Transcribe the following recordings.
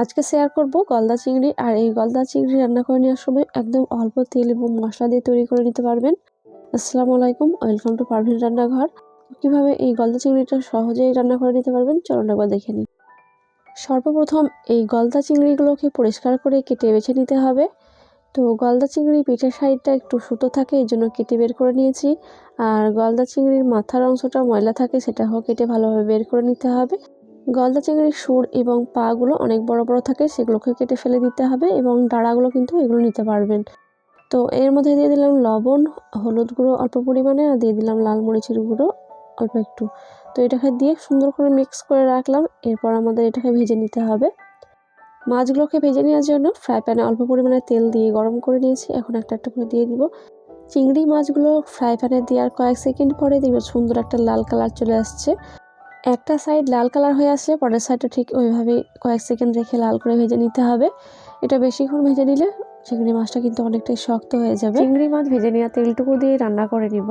আজকে শেয়ার করব গলদা চিংড়ি আর এই গলদা চিংড়ি রান্না করে নেওয়ার সময় একদম অল্প তেল এবং মশলা দিয়ে তৈরি করে নিতে পারবেন। আসসালামু আলাইকুম ওয়েলকাম টু পারভিন রান্নাঘর। কীভাবে এই গলদা চিংড়িটা সহজেই রান্না করে নিতে পারবেন, চলুন একবার দেখে নিন সর্বপ্রথম এই গলদা চিংড়িগুলোকে পরিষ্কার করে কেটে বেছে নিতে হবে। তো গলদা চিংড়ি পিঠের সাইডটা একটু সুতো থাকে, এই জন্য কেটে বের করে নিয়েছি। আর গলদা চিংড়ির মাথার অংশটা ময়লা থাকে সেটাও কেটে ভালোভাবে বের করে নিতে হবে। গলদা চিংড়ির সুর এবং পাগুলো অনেক বড় বড় থাকে, সেগুলোকে কেটে ফেলে দিতে হবে এবং ডাড়াগুলো কিন্তু এগুলো নিতে পারবেন। তো এর মধ্যে দিয়ে দিলাম লবণ, হলুদ গুঁড়ো অল্প পরিমাণে আর দিয়ে দিলাম লাল মরিচের গুঁড়ো অল্প একটু। তো এটাকে দিয়ে সুন্দর করে মিক্স করে রাখলাম, এরপর আমাদের এটাকে ভেজে নিতে হবে। মাছগুলোকে ভেজে নেওয়ার জন্য ফ্রাই প্যানে অল্প পরিমাণে তেল দিয়ে গরম করে নিয়েছি, এখন একটা একটা করে দিয়ে দিব। চিংড়ি মাছগুলো ফ্রাই প্যানে দেওয়ার কয়েক সেকেন্ড পরে দেখবে সুন্দর একটা লাল কালার চলে আসছে। একটা সাইড লাল কালার হয়ে আসলে পরের সাইডটা ঠিক ওইভাবেই কয়েক সেকেন্ড রেখে লাল করে ভেজে নিতে হবে। এটা বেশিক্ষণ ভেজে নিলে চিংড়ি মাছটা কিন্তু অনেকটাই শক্ত হয়ে যাবে। চিংড়ি মাছ ভেজে নেওয়া তেলটুকু দিয়ে রান্না করে নিব।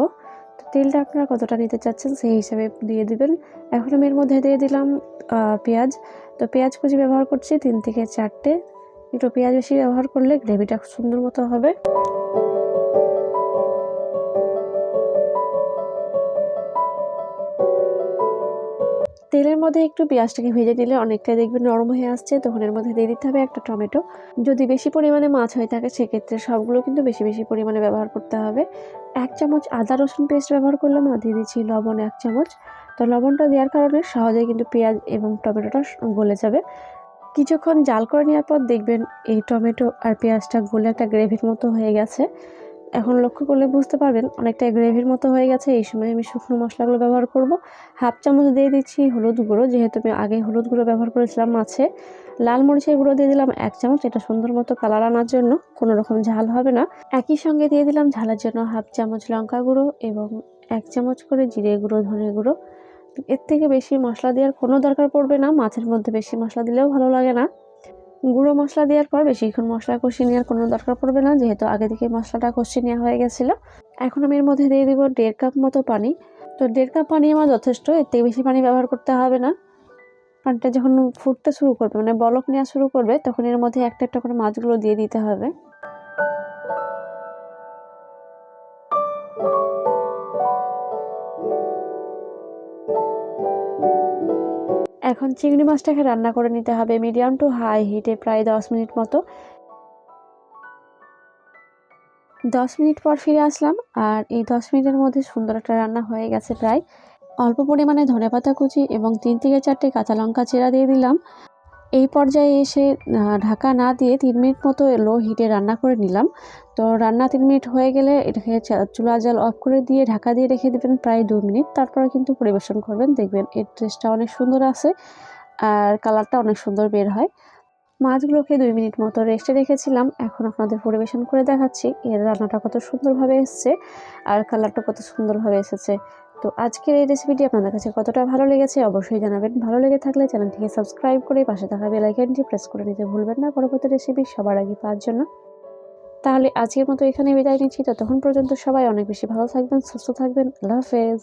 তো তেলটা আপনারা কতটা নিতে চাচ্ছেন সেই হিসাবে দিয়ে দিবেন। এখন আমি এর মধ্যে দিয়ে দিলাম পেঁয়াজ। তো পেঁয়াজ কুচি ব্যবহার করছি তিন থেকে চারটে। একটু পেঁয়াজ বেশি ব্যবহার করলে গ্রেভিটা সুন্দর মতো হবে। তেলের মধ্যে একটু পেঁয়াজটাকে ভেজে নিলে অনেকটাই দেখবেন নরম হয়ে আসছে, তখন এর মধ্যে দিয়ে দিতে হবে একটা টমেটো। যদি বেশি পরিমাণে মাছ হয়ে থাকে, সেক্ষেত্রে সবগুলো কিন্তু বেশি বেশি পরিমাণে ব্যবহার করতে হবে। এক চামচ আদা রসুন পেস্ট ব্যবহার করলাম, আর দিয়ে দিচ্ছি লবণ এক চামচ। তো লবণটা দেওয়ার কারণে সহজেই কিন্তু পেঁয়াজ এবং টমেটোটা গলে যাবে। কিছুক্ষণ জাল করে নেওয়ার পর দেখবেন এই টমেটো আর পেঁয়াজটা গলে একটা গ্রেভির মতো হয়ে গেছে। এখন লক্ষ্য করলে বুঝতে পারবেন অনেকটা গ্রেভির মতো হয়ে গেছে। এই সময় আমি শুকনো মশলাগুলো ব্যবহার করব। হাফ চামচ দিয়ে দিচ্ছি হলুদ গুঁড়ো, যেহেতু আমি আগে হলুদ গুঁড়ো ব্যবহার করেছিলাম মাছে। লাল মরিচের গুঁড়ো দিয়ে দিলাম এক চামচ, এটা সুন্দর মতো কালার আনার জন্য, কোনো রকম ঝাল হবে না। একই সঙ্গে দিয়ে দিলাম ঝালের জন্য হাফ চামচ লঙ্কা গুঁড়ো এবং এক চামচ করে জিরে গুঁড়ো, ধনে গুঁড়ো। এর থেকে বেশি মশলা দেওয়ার কোনো দরকার পড়বে না, মাছের মধ্যে বেশি মশলা দিলেও ভালো লাগে না। গুঁড়ো মশলা দেওয়ার পর বেশিক্ষণ মশলা কষিয়ে নেওয়ার কোনো দরকার পড়বে না, যেহেতু আগে থেকে মশলাটা কষিয়ে নেওয়া হয়ে গেছিল। এখন আমি এর মধ্যে দিয়ে দেবো দেড় কাপ মতো পানি। তো দেড় কাপ পানি আমার যথেষ্ট, এর থেকে বেশি পানি ব্যবহার করতে হবে না। পানিটা যখন ফুটতে শুরু করবে মানে বলক নেওয়া শুরু করবে, তখন এর মধ্যে একটা একটা করে মাছগুলো দিয়ে দিতে হবে। এখন চিংড়ি মাছটাকে রান্না করে নিতে হবে। মিডিয়াম টু হাই হিটে প্রায় দশ মিনিট মতো। দশ মিনিট পর ফিরে আসলাম আর এই দশ মিনিটের মধ্যে সুন্দর একটা রান্না হয়ে গেছে প্রায়। অল্প পরিমাণে ধনেপাতা কুচি এবং তিন থেকে চারটে কাঁচা লঙ্কা চেরা দিয়ে দিলাম। এই পর্যায়ে এসে ঢাকা না দিয়ে তিন মিনিট মতো লো হিটে রান্না করে নিলাম। তো রান্না তিন মিনিট হয়ে গেলে এটাকে চুলা জাল অফ করে দিয়ে ঢাকা দিয়ে রেখে দেবেন প্রায় দু মিনিট। তারপরে কিন্তু পরিবেশন করবেন। দেখবেন এর টেস্টটা অনেক সুন্দর আছে আর কালারটা অনেক সুন্দর বের হয়। মাছগুলোকে দুই মিনিট মতো রেস্টে রেখেছিলাম। এখন আপনাদের পরিবেশন করে দেখাচ্ছি। এর রান্নাটা কত সুন্দরভাবে এসছে আর কালারটা কত সুন্দরভাবে এসেছে। তো আজকের এই রেসিপিটি আপনাদের কাছে কতটা ভালো লেগেছে অবশ্যই জানাবেন। ভালো লেগে থাকলে চ্যানেলটিকে সাবস্ক্রাইব করে পাশে থাকা বেলাইকেনটি প্রেস করে নিতে ভুলবেন না। পরবর্তী রেসিপি সবার আগে পাওয়ার জন্য। তাহলে আজকের মতো এখানে বিদায় নিচ্ছি। ততক্ষণ পর্যন্ত সবাই অনেক বেশি ভালো থাকবেন, সুস্থ থাকবেন। আল্লাহ হাফেজ।